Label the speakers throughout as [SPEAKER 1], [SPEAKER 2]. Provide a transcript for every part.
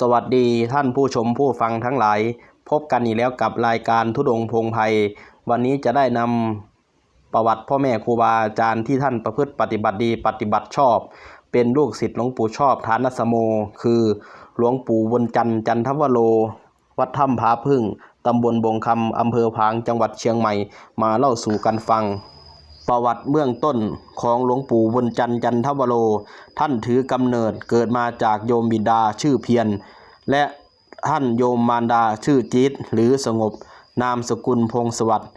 [SPEAKER 1] สวัสดีท่านผู้ชมผู้ฟังทั้งหลาย พบกันอีกแล้วกับรายการทุดงพงไพยวันนี้จะได้นำประวัติพ่อแม่ครูบาอาจารย์ที่ท่านประพฤติปฏิบัติดีปฏิบัติชอบ เป็นลูกศิษย์หลวงปู่ชอบฐานสโม คือหลวงปู่บนจันทร์จันทวโร วัดถ้ำผาพึ่งตำบลบงคำอำเภอผางจังหวัดเชียงใหม่มาเล่าสู่กันฟัง ประวัติเบื้องต้นของหลวงปู่บุญจันจันทวโร ท่านถือกำเนิดเกิดมาจากโยมบิดาชื่อเพียร และท่านโยมมารดาชื่อจีดหรือสงบ นามสกุลพงศวัสดิ์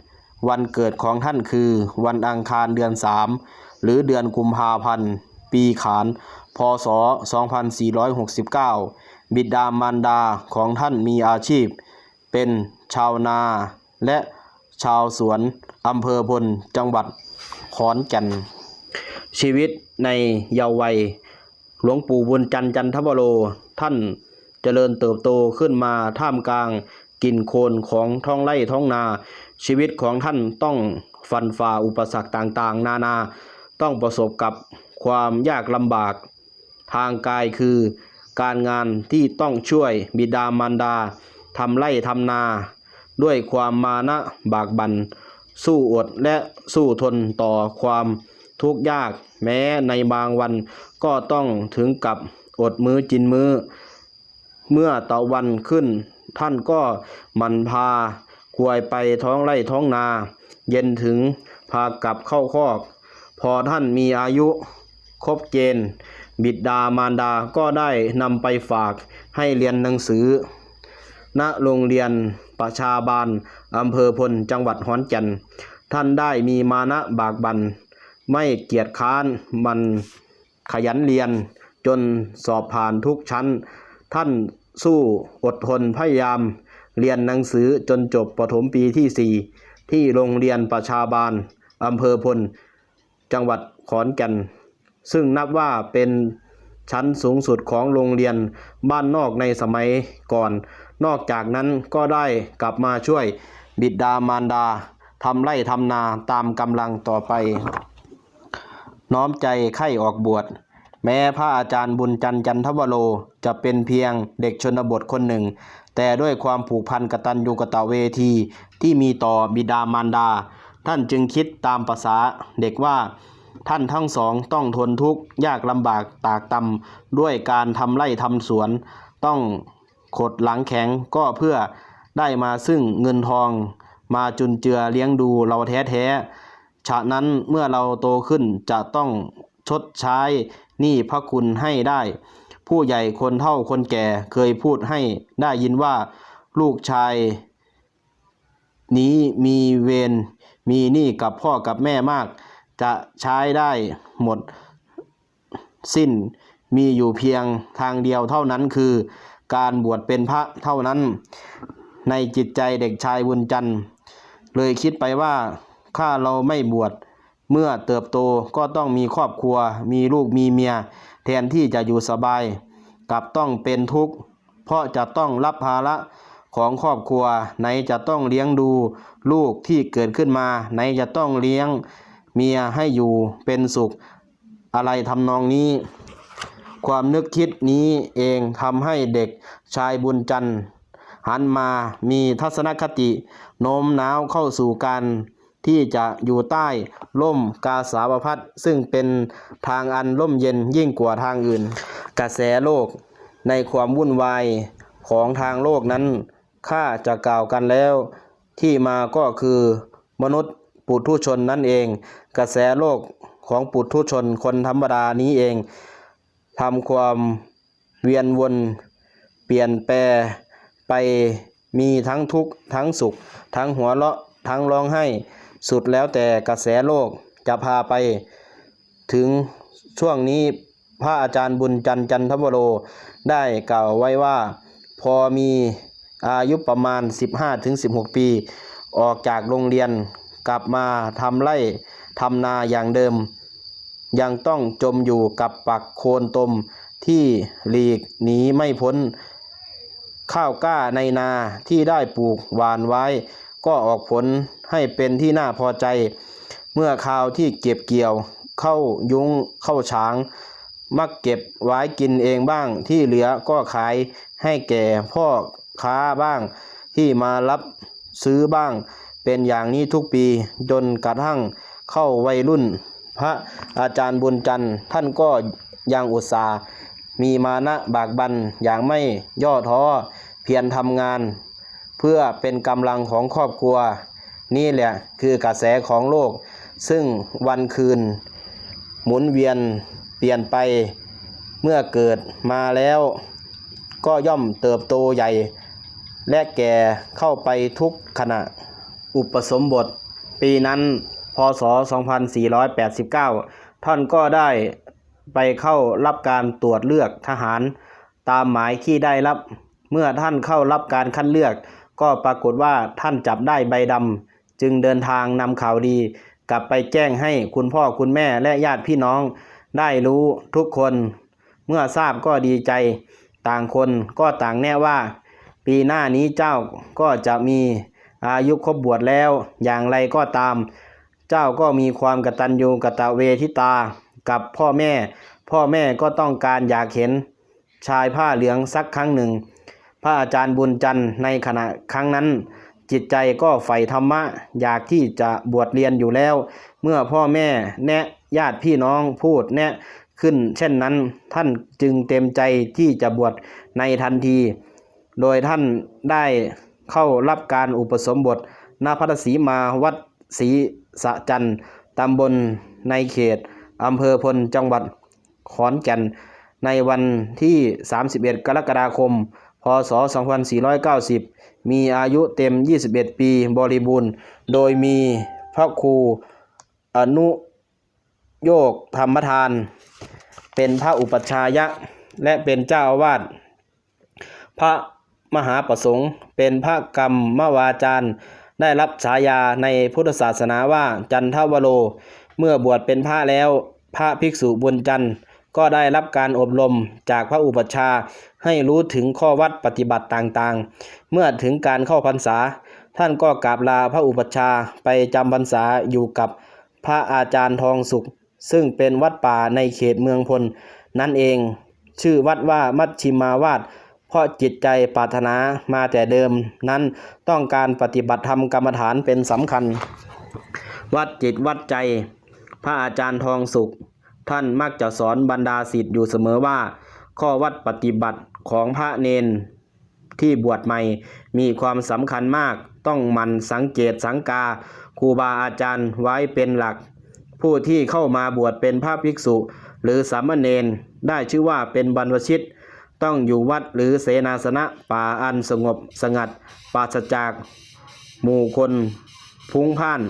[SPEAKER 1] วันเกิดของท่านคือวันอังคารเดือนสามหรือเดือนกุมภาพันธ์ ปีขาน พศ 2469 บิดามารดาของท่านมีอาชีพ เป็นชาวนาและชาวสวนอำเภอพลจังหวัด ขอนแก่นชีวิตในเยาว์วัย หลวงปู่บุญจันทร์จันทวโรท่านเจริญเติบโตขึ้นมาท่ามกลางกลิ่นโคลนของท้องไร่ท้องนา ชีวิตของท่านต้องฟันฝ่าอุปสรรคต่างๆ นานา ต้องประสบกับความยากลำบาก ทางกายคือการงานที่ต้องช่วยบิดามารดาทำไร่ทำนา ด้วยความมานะบากบัน่น สู้อดและสู้ทนต่อความทุกข์ยาก แม้ในบางวันก็ต้องถึงกับอดมื้อกินมื้อ เมื่อตะวันขึ้น ท่านก็มันพาควายไปท้องไร่ท้องนา เย็นถึงพากลับเข้าคอก พอท่านมีอายุครบเกณฑ์ บิดามารดาก็ได้นำไปฝากให้เรียนหนังสือ ณโรงเรียน ประชาบาลอำเภอพลจังหวัดขอนแก่นท่านได้มีมานะบากบันไม่เกียจค้านมันขยันเรียนจนสอบผ่านทุกชั้น ท่านสู้อดทนพยายาม เรียนหนังสือจนจบประถมปีที่ 4 ที่โรงเรียนประชาบาลอำเภอพล จังหวัดขอนแก่น ซึ่งนับว่าเป็นชั้นสูงสุดของโรงเรียนบ้านนอกในสมัยก่อน นอกจากนั้นก็ได้กลับมาช่วยบิดามารดาทำไร่ทำนาตามกำลังต่อไป น้อมใจไข้ออกบวช แม้พระอาจารย์บุญจันทร์จันทวโรจะเป็นเพียงเด็กชนบทคนหนึ่ง แต่ด้วยความผูกพันกตัญญูกตเวทีที่มีต่อบิดามารดา ท่านจึงคิดตามภาษาเด็กว่าท่านทั้งสองต้องทนทุกข์ยากลำบากตากตำด้วยการทำไร่ทำสวน ต้อง ขดหลังแข็งก็เพื่อได้มาซึ่งเงินทอง มาจุนเจือเลี้ยงดูเราแท้ๆฉะนั้นเมื่อเราโตขึ้นจะต้องชดใช้หนี้พระคุณให้ได้ ผู้ใหญ่คนเฒ่าคนแก่เคยพูดให้ได้ยินว่า ลูกชาย นี้มีเวรมีหนี้กับพ่อกับแม่มาก จะใช้ได้หมดสิ้นมีอยู่เพียงทางเดียวเท่านั้นคือ การบวชเป็นพระเท่านั้น ในจิตใจเด็กชายบุญจันทร์เลยคิดไปว่าถ้าเราไม่บวชเมื่อเติบโตก็ต้องมีครอบครัว มีลูกมีเมีย แทนที่จะอยู่สบายกลับต้องเป็นทุกข์ เพราะจะต้องรับภาระของครอบครัว ไหนจะต้องเลี้ยงดูลูกที่เกิดขึ้นมา ไหนจะต้องเลี้ยงเมียให้อยู่เป็นสุขอะไรทำนองนี้ ความนึกคิดนี้เองทำให้เด็กชายบุญจันทร์หันมามีทัศนคติโน้มน้าวเข้าสู่การที่จะอยู่ใต้ร่มกาสาวพัดซึ่งเป็นทางอันร่มเย็นยิ่งกว่าทางอื่น กระแสโลกในความวุ่นวายของทางโลกนั้นข้าจะกล่าวกันแล้ว ที่มาก็คือมนุษย์ปุถุชนนั่นเอง กระแสโลกของปุถุชนคนธรรมดานี้เอง ทำความเวียนวนเปลี่ยนแปลไปมีทั้งทุกข์ทั้งสุข ทั้งหัวเราะทั้งร้องไห้ สุดแล้วแต่กระแสโลกจะพาไป ถึงช่วงนี้พระอาจารย์บุญจันทร์จันทวโรได้กล่าวไว้ว่า พอมีอายุประมาณ 15-16 ปี ออกจากโรงเรียนกลับมาทำไร่ทำนาอย่างเดิม ยังต้องจมอยู่กับปักโคนตมที่หลีกหนีไม่พ้น ข้าวกล้าในนาที่ได้ปลูกหวานไว้ ก็ออกผลให้เป็นที่น่าพอใจ เมื่อข้าวที่เก็บเกี่ยวเข้ายุ้งเข้าฉาง มักเก็บไว้กินเองบ้างที่เหลือก็ขายให้แก่พ่อค้าบ้างที่มารับซื้อบ้าง เป็นอย่างนี้ทุกปีจนกระทั่งเข้าวัยรุ่น พระอาจารย์บุญจันทร์ท่านก็ยังอุตส่าห์มีมานะบากบันอย่างไม่ย่อท้อเพียรทำงาน เพื่อเป็นกำลังของครอบครัว นี่แหละคือกระแสของโลก ซึ่งวันคืน หมุนเวียนเปลี่ยนไปเมื่อเกิดมาแล้ว ก็ย่อมเติบโตใหญ่ และแก่เข้าไปทุกขณะ อุปสมบทปีนั้น พศ 2489 ท่านก็ได้ไปเข้ารับการตรวจเลือกทหาร ตามหมายที่ได้รับ เมื่อท่านเข้ารับการคัดเลือก ก็ปรากฏว่าท่านจับได้ใบดำจึงเดินทางนำข่าวดี กลับไปแจ้งให้คุณพ่อคุณแม่และญาติพี่น้อง ได้รู้ทุกคน เมื่อทราบก็ดีใจ ต่างคนก็ต่างแน่ว่า ปีหน้านี้เจ้าก็จะมีอายุครบบวชแล้วอย่างไรก็ตาม เจ้าก็มีความกตัญญูกตเวทิตากับพ่อแม่ พ่อแม่ก็ต้องการอยากเห็นชายผ้าเหลืองสักครั้งหนึ่ง พระอาจารย์บุญจันทร์ในขณะครั้งนั้น จิตใจก็ใฝ่ธรรมะ อยากที่จะบวชเรียนอยู่แล้ว เมื่อพ่อแม่แนะญาติพี่น้องพูดแนะขึ้น เช่นนั้นท่านจึงเต็มใจที่จะบวชในทันที โดยท่านได้เข้ารับการอุปสมบทณพัทศรีมาวัดศรี สะจันตำบลในเขตอำเภอพลจังหวัดขอนแก่น ในวันที่ 31 กรกฎาคม พศ 2490 มีอายุเต็ม 21 ปีบริบูรณ์ โดยมีพระครูอนุโยกธรรมทาน เป็นพระอุปัชฌายะ และเป็นเจ้าอาวาสพระมหาประสงค์ เป็นพระกรรมวาจารย์ ได้รับฉายาในพุทธศาสนาว่าจันทวโร เมื่อบวชเป็นพระแล้ว พระภิกษุบุญจันทร์ก็ได้รับการอบรมจากพระอุปัชฌาย์ให้รู้ถึงข้อวัดปฏิบัติต่างๆ เมื่อถึงการเข้าพรรษา ท่านก็กราบลาพระอุปัชฌาย์ไปจำพรรษาอยู่กับพระอาจารย์ทองสุข ซึ่งเป็นวัดป่าในเขตเมืองพล นั่นเอง ชื่อวัดว่ามัชชิมาวาด ราะจิตใจปรารถนามาแต่เดิมนั้นต้องการปฏิบัติธรรมกรรมฐานเป็นสำคัญ วัดจิตวัดใจ พระอาจารย์ทองสุข ท่านมักจะสอนบรรดาศิษย์อยู่เสมอว่า ข้อวัดปฏิบัติของพระเนนที่บวชใหม่มีความสำคัญมากต้องหมันสังเกตสังกาครูบาอาจารย์ไว้เป็นหลัก ผู้ที่เข้ามาบวชเป็นพระภิกษุ หรือสามเณรได้ชื่อว่าเป็นบรรพชิต ต้องอยู่วัดหรือเสนาสนะป่าอันสงบสงัดปราศจากหมู่คนพุ้งพ่าน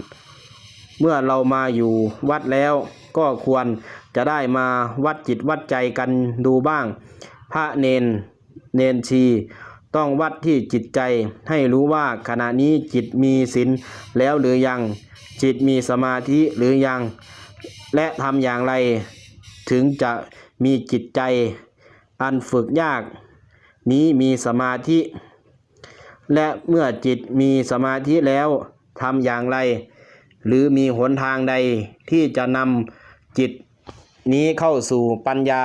[SPEAKER 1] เมื่อเรามาอยู่วัดแล้วก็ควรจะได้มาวัดจิตวัดใจกันดูบ้าง พระเนนเนนชี ต้องวัดที่จิตใจให้รู้ว่าขณะนี้จิตมีศีลแล้วหรือยังจิตมีสมาธิหรือยัง และทำอย่างไร ถึงจะมีจิตใจ อันฝึกยาก นี้มีสมาธิ และเมื่อจิตมีสมาธิแล้วทำอย่างไร หรือมีหนทางใดที่จะนำจิตนี้เข้าสู่ปัญญา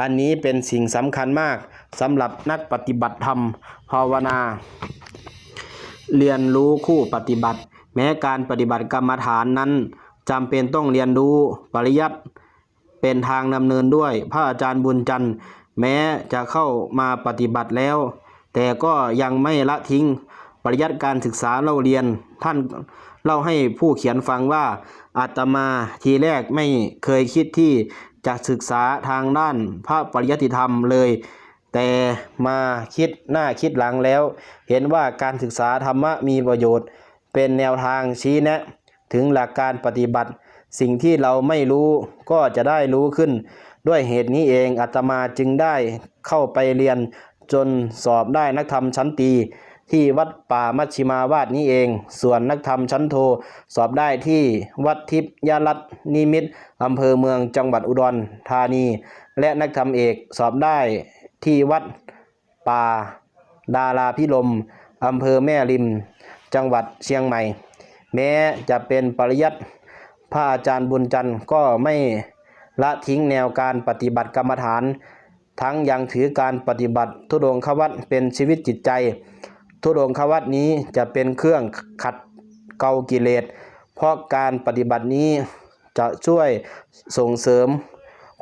[SPEAKER 1] อันนี้เป็นสิ่งสำคัญมากสำหรับนักปฏิบัติธรรมภาวนา เรียนรู้คู่ปฏิบัติ แม้การปฏิบัติกรรมฐานนั้นจำเป็นต้องเรียนรู้ปริยัติเป็นทางดำเนินด้วย พระอาจารย์บุญจันทร์ แม้จะเข้ามาปฏิบัติแล้ว แต่ก็ยังไม่ละทิ้งปริยัติการศึกษาเล่าเรียน ท่านเล่าให้ผู้เขียนฟังว่าอาตมาทีแรกไม่เคยคิดที่จะศึกษาทางด้านพระปริยัติธรรมเลย แต่มาคิดหน้าคิดหลังแล้ว เห็นว่าการศึกษาธรรมะมีประโยชน์ เป็นแนวทางชี้แนะ ถึงหลักการปฏิบัติ สิ่งที่เราไม่รู้ก็จะได้รู้ขึ้น ด้วยเหตุนี้เองอาตมาจึงได้เข้าไปเรียนจนสอบได้นักธรรมชั้นตีที่วัดป่ามัชชิมาวาดนี้เอง ส่วนนักธรรมชั้นโท สอบได้ที่วัดทิพยรัตนนิมิตอำเภอเมืองจังหวัดอุดรธานี และนักธรรมเอกสอบได้ที่วัดป่าดาราพิลมอำเภอแม่ริม จังหวัดเชียงใหม่ แม้จะเป็นปริยัติพระอาจารย์บุญจันทร์ก็ไม่ ละทิ้งแนวการปฏิบัติกรรมฐาน ทั้งยังถือการปฏิบัติทุดงควัตเป็นชีวิตจิตใจ ทุดงควัตนี้จะเป็นเครื่องขัดเกากิเลส เพราะการปฏิบัตินี้จะช่วยส่งเสริม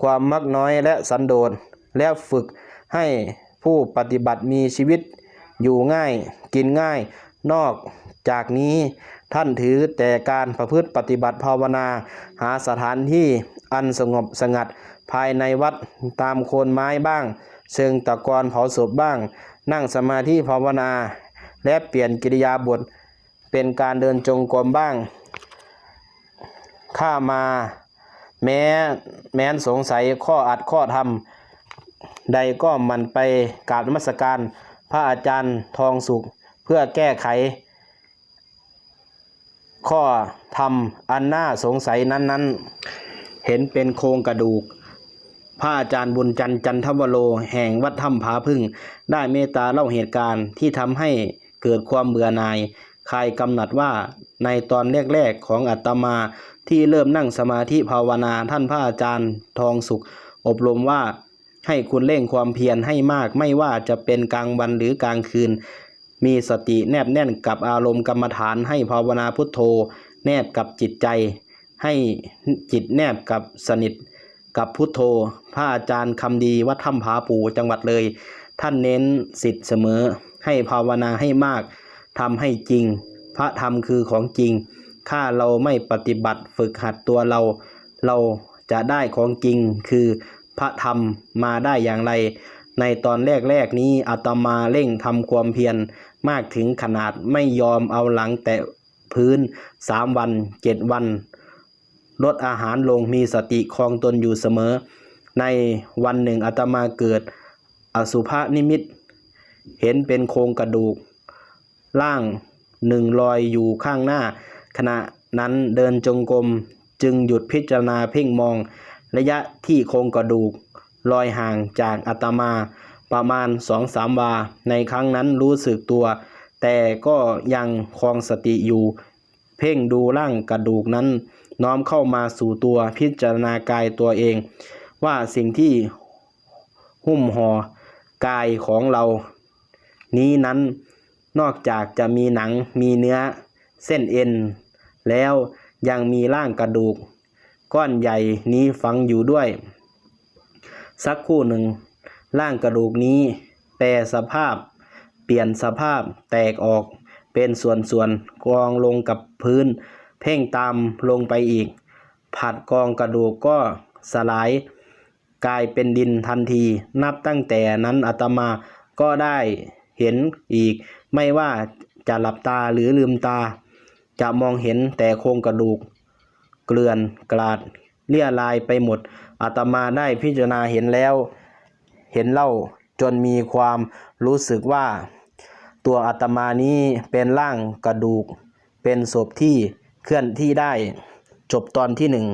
[SPEAKER 1] ความมักน้อยและสันโดษและฝึกให้ผู้ปฏิบัติมีชีวิตอยู่ง่ายกินง่าย นอกจากนี้ ท่านถือแต่การประพฤติปฏิบัติภาวนา หาสถานที่อันสงบสงัด ภายในวัดตามโคนไม้บ้าง เชิงตะกอนเผาศพบ้าง นั่งสมาธิภาวนา และเปลี่ยนกิริยาบท เป็นการเดินจงกรมบ้าง ข้ามาแม้แม้นสงสัยข้ออัดข้อทำใดก็มันไปกราบนมัสการ พระอาจารย์ทองสุขเพื่อแก้ไข ข้อธรรมอันน่าสงสัยนั้นๆ เห็นเป็นโครงกระดูกพระอาจารย์บุญจันทร์จันทวโรแห่งวัดถ้ำผาพึ่ง ได้เมตตาเล่าเหตุการณ์ที่ทำให้เกิดความเบื่อหน่ายคลายกำหนัดว่าในตอนแรกๆของอาตมาที่เริ่มนั่งสมาธิภาวนาท่านพระอาจารย์ทองสุข อบรมว่าให้คุณเร่งความเพียรให้มากไม่ว่าจะเป็นกลางวันหรือกลางคืน มีสติแนบแน่นกับอารมณ์กรรมฐานให้ภาวนาพุทโธ แนบกับจิตใจ ให้จิตแนบกับสนิทกับพุทโธ พระอาจารย์คำดีวัดถ้ำผาปูจังหวัดเลย ท่านเน้นสิทธิ์เสมอ ให้ภาวนาให้มากทำให้จริง พระธรรมคือของจริง ถ้าเราไม่ปฏิบัติฝึกหัดตัวเรา เราจะได้ของจริงคือพระธรรมมาได้อย่างไร ในตอนแรกๆนี้อาตมาเร่งทำความเพียรมากถึงขนาดไม่ยอมเอาหลังแตะพื้นสามวันเจ็ดวัน ลดอาหารลงมีสติคลองตนอยู่เสมอ ในวันหนึ่งอาตมาเกิดอสุภนิมิต เห็นเป็นโครงกระดูก ร่างหนึ่งลอยอยู่ข้างหน้า ขณะนั้นเดินจงกรมจึงหยุดพิจารณาเพ่งมองระยะที่โครงกระดูก ลอยห่างจากอาตมาประมาณสองสามวา ในครั้งนั้นรู้สึกตัว แต่ก็ยังคลองสติอยู่ เพ่งดูร่างกระดูกนั้น น้อมเข้ามาสู่ตัวพิจารณากายตัวเอง ว่าสิ่งที่หุ้มห่อกายของเรา นี้นั้นนอกจากจะมีหนังมีเนื้อเส้นเอ็น แล้วยังมีร่างกระดูก ก้อนใหญ่นี้ฝังอยู่ด้วย สักคู่หนึ่งร่างกระดูกนี้ แปรสภาพ เปลี่ยนสภาพแตกออกเป็นส่วนๆกองลงกับพื้น เพ่งตามลงไปอีก ผัดกองกระดูกก็สลาย กลายเป็นดินทันที นับตั้งแต่นั้นอาตมาก็ได้เห็นอีก ไม่ว่าจะหลับตาหรือลืมตา จะมองเห็นแต่โครงกระดูก เกลื่อนกลาด เลี่ยลายไปหมดอาตมาได้พิจารณาเห็นแล้ว เห็นเล่าจนมีความรู้สึกว่า ตัวอาตมานี้เป็นร่างกระดูก เป็นศพที่เคลื่อนที่ได้ จบตอนที่หนึ่ง